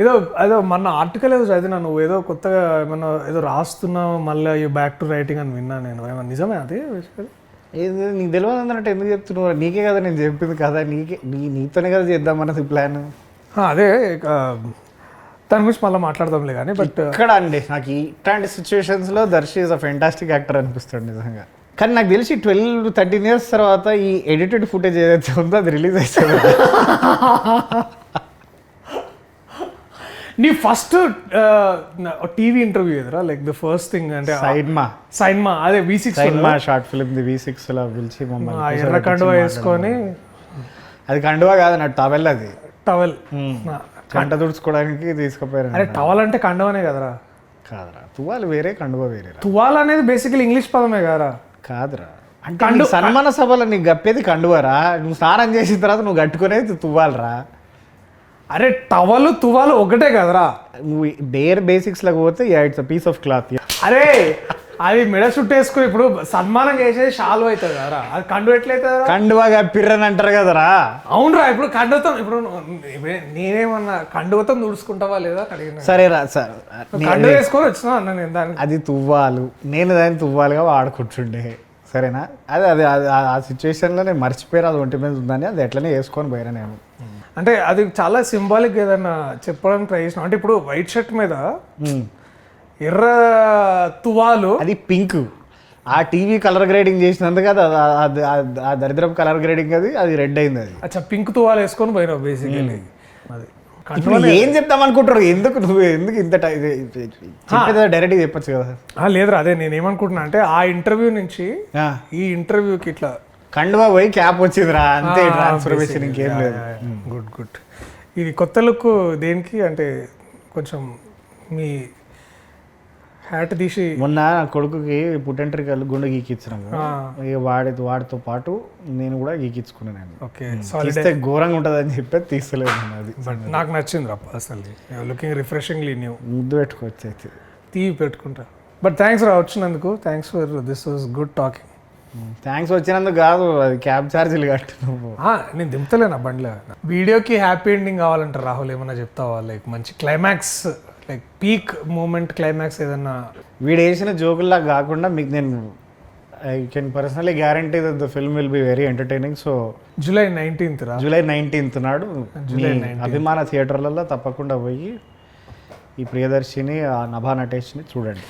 ఏదో ఏదో మన ఆర్టికల్ ఏదో చదివినా నువ్వు ఏదో కొత్తగా ఏమన్నా ఏదో రాస్తున్నావు మళ్ళీ బ్యాక్ టు రైటింగ్ అని విన్నా నేను. ఏమన్నా నిజమే అది? ఏది నీకు తెలియదు అన్నట్టు ఎందుకు చెప్తున్నావు? నీకే కదా నేను చెప్పింది కదా నీకే నీ నీతోనే కదా చేద్దామన్నది ప్లాన్ అదే దాని గురించి మళ్ళీ మాట్లాడదాంలే కానీ బట్ ఇక్కడ అండి నాకు ఇట్లాంటి సిచ్యువేషన్స్లో Darshi is a fantastic actor అనిపిస్తాడు నిజంగా. కానీ నాకు తెలిసి ట్వెల్వ్ థర్టీన్ ఇయర్స్ తర్వాత ఈ ఎడిటెడ్ ఫుటేజ్ ఏదైతే ఉందో అది రిలీజ్ అవుతుంది నీ ఫస్ట్ టీవీ ఇంటర్వ్యూ ఎదురా లైక్ ద ఫస్ట్ థింగ్ అంటే సైడ్మా సైన్మా. అదే వి సిక్స్ సైడ్మా షార్ట్ ఫిల్మ్ ది వి సిక్స్లో పిలిచి మమ్మల్ని ఎర్ర కండువా వేసుకొని అది కండువా కాదు నా టవెల్ అది. టవల్ కంట తుడుచుకోవడానికి తీసుకుపోయారు అరే టవల్ అంటే కండవనే కదరా? కాదురా తువాలు వేరే కండువా వేరేరా. తువాల్ అనేది బేసికల్ ఇంగ్లీష్ పదమే కదరా. కాదురా. అంటే సన్మాన సభలో నీకు గప్పేది కండువారా? నువ్వు స్నానం చేసిన తర్వాత నువ్వు కట్టుకునేది తువ్వాలరా. అరే టవల్ తువాలు ఒకటే కదరా. నువ్వు డేర్ బేసిక్స్లకు పోతే it's a piece of cloth అరే అది మెడ చుట్టేసుకుని ఇప్పుడు సన్మానం చేసేది షాల్వ్ అవుతుంది కదరా. అది కండు ఎట్లయితుంది కండువా కప్పిర్రని అంటారు కదరా. అవునరా ఇప్పుడు కండువతం ఇప్పుడు నేనేమన్నా కండువతం తుడుచుకుంటావా లేదా సరేరా సార్ కండు వేసుకొని వచ్చినా అన్న నేను దానికి అది తువ్వాలు. నేను దాన్ని తువ్వాలుగా వాడుకుంటుండే. సరేనా? అదే అదే ఆ సిచ్యువేషన్లో నేను మర్చిపోయారు అది ఒంటి మీద ఉందని అది ఎట్లనే వేసుకొని పోయినా నేను. అంటే అది చాలా సింబాలిక్ ఏదన్నా చెప్పడానికి ట్రై చేసిన అంటే ఇప్పుడు వైట్ షర్ట్ మీద. ఎర్ర తువాలు అది పింక్. ఆ టీవీ కలర్ గ్రేడింగ్ చేసినందుకు అది ఆ దరిద్రపు కలర్ గ్రేడింగ్ అది అది రెడ్ అయింది అది. అచ్చా పింక్ తువాలు వేసుకొని పోయినావు బేసికలీ అది ఏం చెప్తాం అనుకుంటారు ఎందుకు నువ్వు ఎందుకు ఇంత డైరెక్ట్ చెప్పొచ్చు కదా. లేదురా అదే నేను ఏమనుకుంటున్నా అంటే ఆ ఇంటర్వ్యూ నుంచి ఈ ఇంటర్వ్యూకి ఇట్లా కండువా పోయి క్యాప్ వచ్చిందిరా అంతే ట్రాన్స్ఫర్మేషన్ ఇంకేం లేదు. గుడ్ గుడ్ ఇది కొత్త లుక్ దేనికి అంటే కొంచెం మీ హ్యాట్ తీసి మొన్న కొడుకుకి పుట్టెంట్రికలు గుండె గీకిచ్చినాము ఇక వాడి వాడితో పాటు నేను కూడా గీకించుకున్నాను ఓకే సాలిడ్ తీస్తే ఘోరంగా ఉంటుంది అని చెప్పి తీస్తలేదు నేను అది. నాకు నచ్చింది రా పర్సనల్లీ లుకింగ్ రిఫ్రెషింగ్లీ న్యూ ముద్దు పెట్టుకోవచ్చు అయితే. టీవీ పెట్టుకుంటా. బట్ థ్యాంక్స్ రా వచ్చినందుకు. Thanks for this was good talking thanks వచ్చినందుకు కాదు అది క్యాబ్ ఛార్జీలు కట్టు నువ్వు నేను దింపుతలేను ఆ బండిలో. వీడియోకి హ్యాపీ ఎండింగ్ కావాలంటే రాహుల్ ఏమన్నా చెప్తావా? లైక్ మంచి climax like peak moment climax ఏదన్నా? వీడు వేసిన జోకుల్లా కాకుండా మీకు నేను I can personally guarantee that the film will be very entertaining so July nineteenth రా? జూలై నైన్టీన్త్ నాడు మీ అభిమాన థియేటర్లలో తప్పకుండా పోయి ఈ ప్రియదర్శిని ఆ నభా నటేష్ని చూడండి.